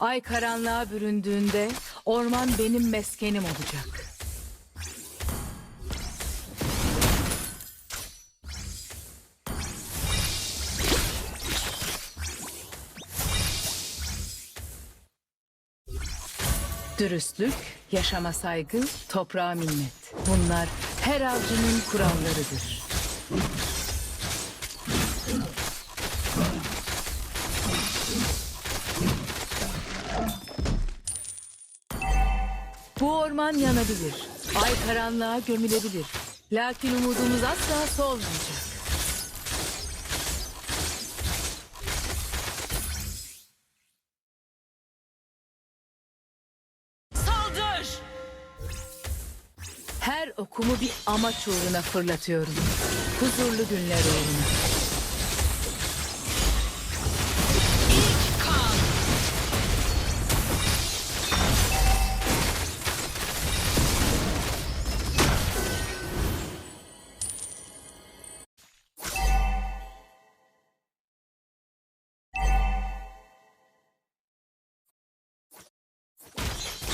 Ay karanlığa büründüğünde orman benim meskenim olacak. Dürüstlük, yaşama saygı, toprağa minnet. Bunlar her avcının kurallarıdır. Bu orman yanabilir. Ay karanlığa gömülebilir. Lakin umudumuz asla solmayacak. Saldır! Her okumu bir amaç uğruna fırlatıyorum. Huzurlu günler uğruna.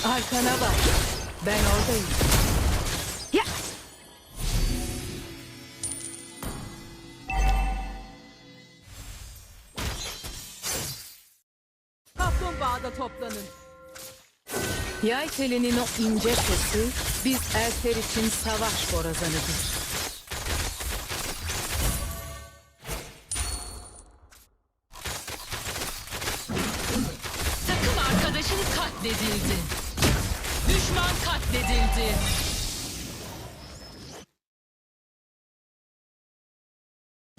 Arkana bak. Ben oradayım. Ya! Kaplumbağada toplanın. Yay telinin o ince sesi biz elfler için savaş borazanıdır. Takım arkadaşın katledildi. Düşman katledildi.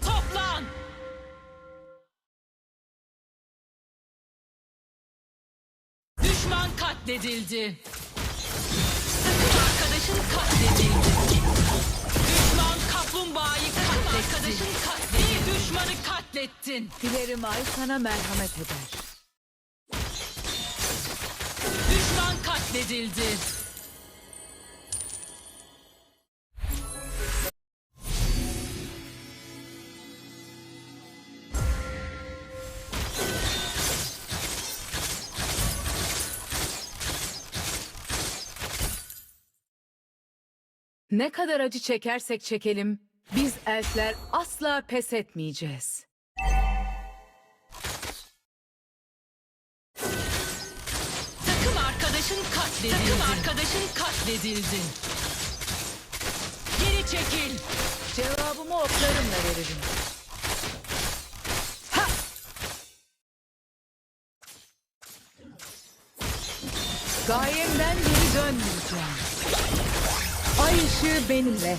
Toplan! Düşman katledildi. Takım arkadaşın katledildi. Düşman kaplumbağayı katletti. Arkadaşın katledildi. Bir düşmanı katlettin. Dilerim ay sana merhamet eder. Katledildi. Ne kadar acı çekersek çekelim, biz elfler asla pes etmeyeceğiz. Katledildi. Takım arkadaşın katledildi. Geri çekil. Cevabımı oklarımla veririm. Ha! Gayemden geri dönmeyeceğim. Ay ışığı benimle.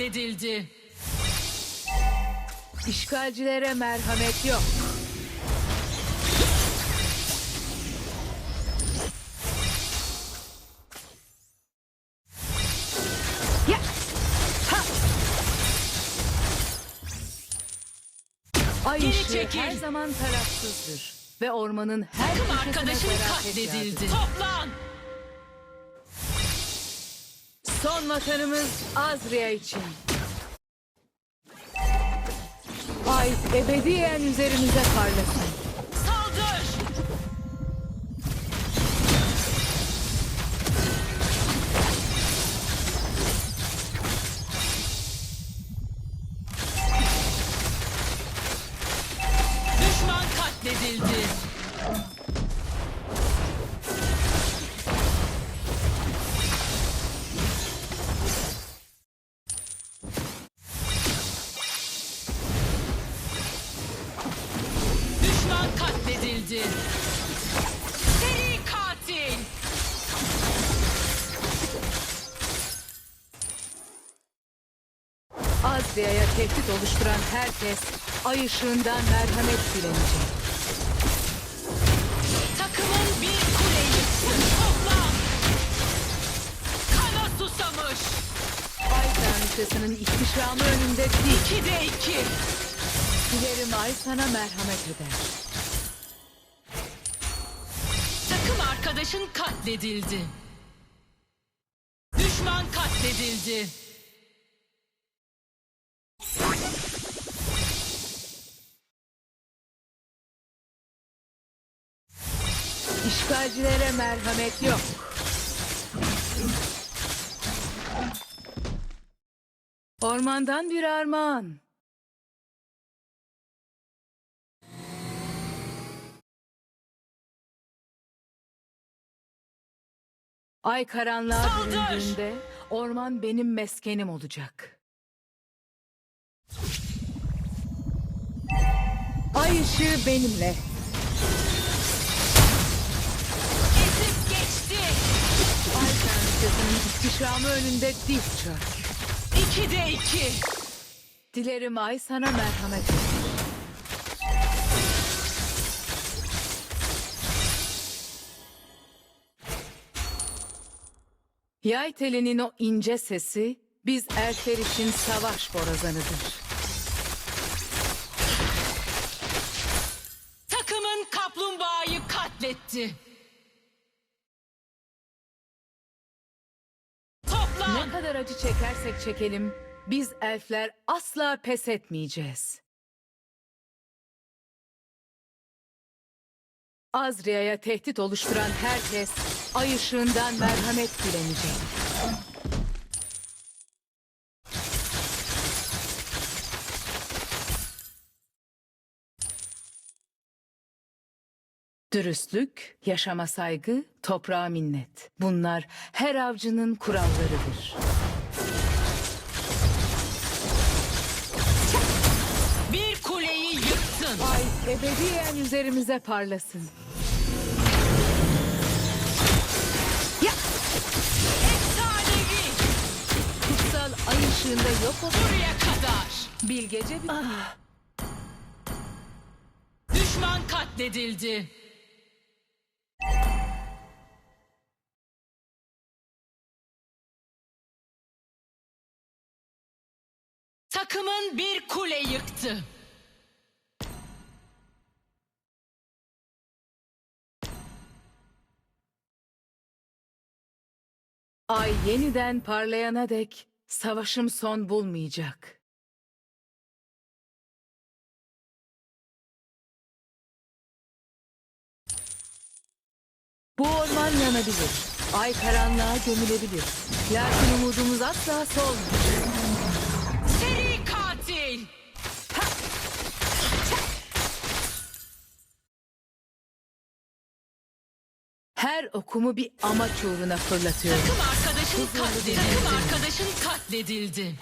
Katledildi. İşgalcilere merhamet yok. Ay Geri ışığı çekil. her zaman tarafsızdır. Ve ormanın her Takım yağdır. katledildi. Toplan. Son vatanımız Azria için. Ay ebediyen üzerimize parlasın. Oluşturan herkes ay ışığından merhamet dilenecek. Takımın bir kule yıktı. Toplan. Kana susamış. Ay tanrıçasının ihtişamı önünde dik. İki de iki. Dilerim ay sana merhamet eder. Takım arkadaşın katledildi. Düşman katledildi. İşgalcilere merhamet yok. Ormandan bir armağan. Ay karanlığa Saldır! büründüğünde orman benim meskenim olacak. Ay ışığı benimle. Tanrıçasının ihtişamı önünde diz çök. İki de iki. Dilerim ay sana merhamet etsin. Yay telinin o ince sesi biz erkekler için savaş borazanıdır. Acı çekersek çekelim biz elfler asla pes etmeyeceğiz. Azria'ya tehdit oluşturan herkes ay ışığından merhamet dilenecek. Dürüstlük, yaşama saygı, toprağa minnet. Bunlar her avcının kurallarıdır. Yıktın. Ay ebediyen üzerimize parlasın. Ya Efsanevi. kutsal ay ışığında yok ol. Buraya kadar. Bilgece bir... Düşman katledildi. Takımın bir kule yıktı. Ay yeniden parlayana dek savaşım son bulmayacak. Bu orman yanabilir. Ay karanlığa gömülebilir. Lakin umudumuz asla solmayacak. Her okumu bir amaç uğruna fırlatıyorum. Takım arkadaşın katledildi. Takım arkadaşın katledildi.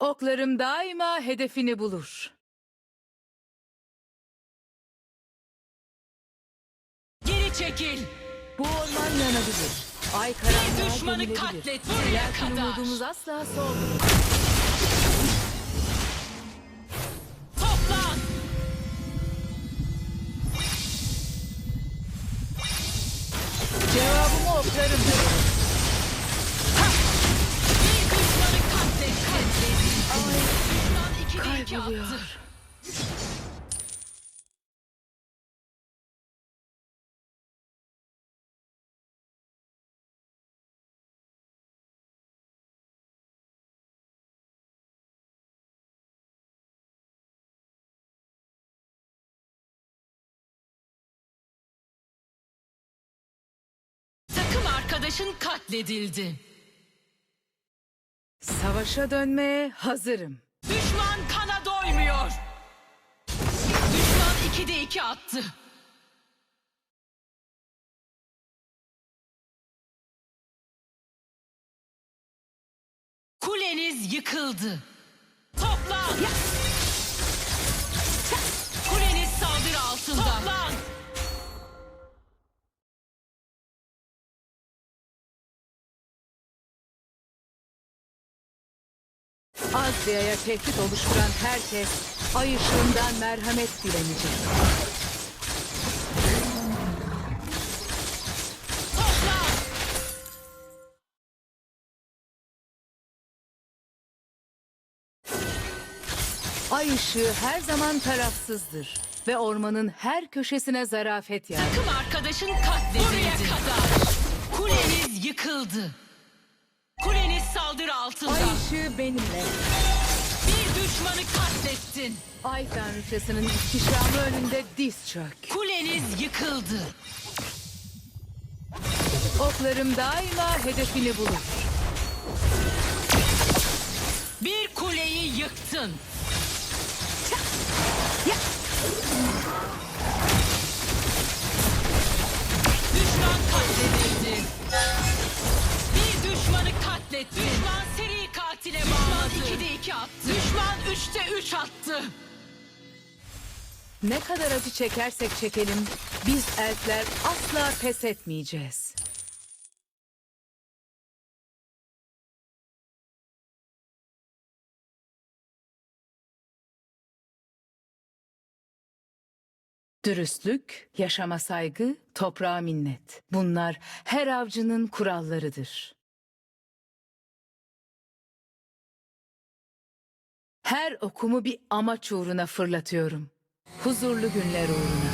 Oklarım daima hedefini bulur. Geri çekil. Bu orman yanabilir. Ay karanlığa düşmanı gömülebilir. katlet buraya Lakin kadar. umudumuz asla solmayacak. İki Kayboluyor. Arkadaşın katledildi. Savaşa dönmeye hazırım. Düşman kana doymuyor. Düşman 2'de 2 attı. Kuleniz yıkıldı. Toplan. Kuleniz saldırı altında. Toplan. Azria'ya tehdit oluşturan herkes ay ışığından merhamet dilenecek. Ay ışığı her zaman tarafsızdır ve ormanın her köşesine zarafet yer. Takım arkadaşın katledildi. Buraya kadar. Kuleniz yıkıldı. Kuleniz saldırı altında. Ay ışığı benimle. Bir düşmanı katlettin. Ay tanrıçasının ihtişamı önünde diz çök. Kuleniz yıkıldı. Oklarım daima hedefini bulur. Bir kuleyi yıktın. Düşman katletti. Düşman seri katile bağladı. Düşman 2'de 2 attı. Düşman 3'te 3 attı. Ne kadar acı çekersek çekelim, biz elfler asla pes etmeyeceğiz. Dürüstlük, yaşama saygı, toprağa minnet. Bunlar her avcının kurallarıdır. Her okumu bir amaç uğruna fırlatıyorum. Huzurlu günler uğruna.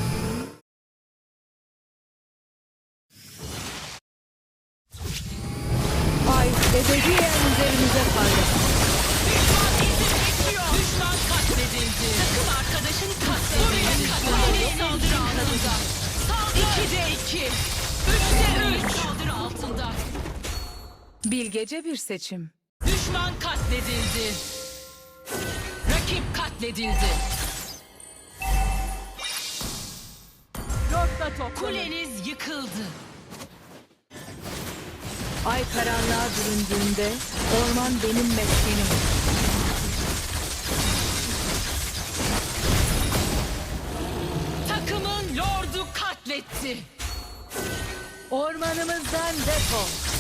Ay ebediyen üzerimize parlasın. Düşman izin bekliyor. Düşman katledildi. Takım arkadaşın katledildi. Kuleniz saldırı altında. Saldırı. 2'de 2. 3'te 3. Saldırı altında. Bilgece bir seçim. Düşman katledildi. Rakip katledildi. Kuleniz yıkıldı. Ay karanlığa büründüğünde orman benim meskenim. Takımın lordu katletti. Ormanımızdan defol.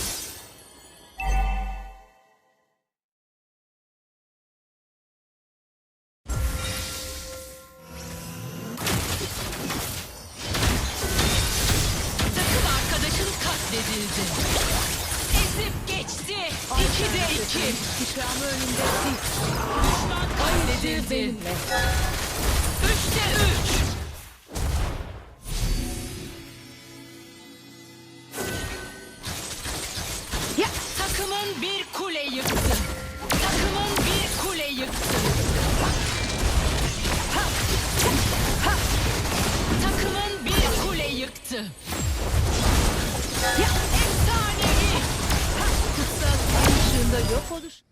iki. İkramı önünde siz. Düşman. Benimle. Üçte üç. Ya. Takımın bir kule yıktı. Takımın bir kule yıktı. Ha. Ha. Takımın bir kule yıktı. Ya. Burada yok oluş.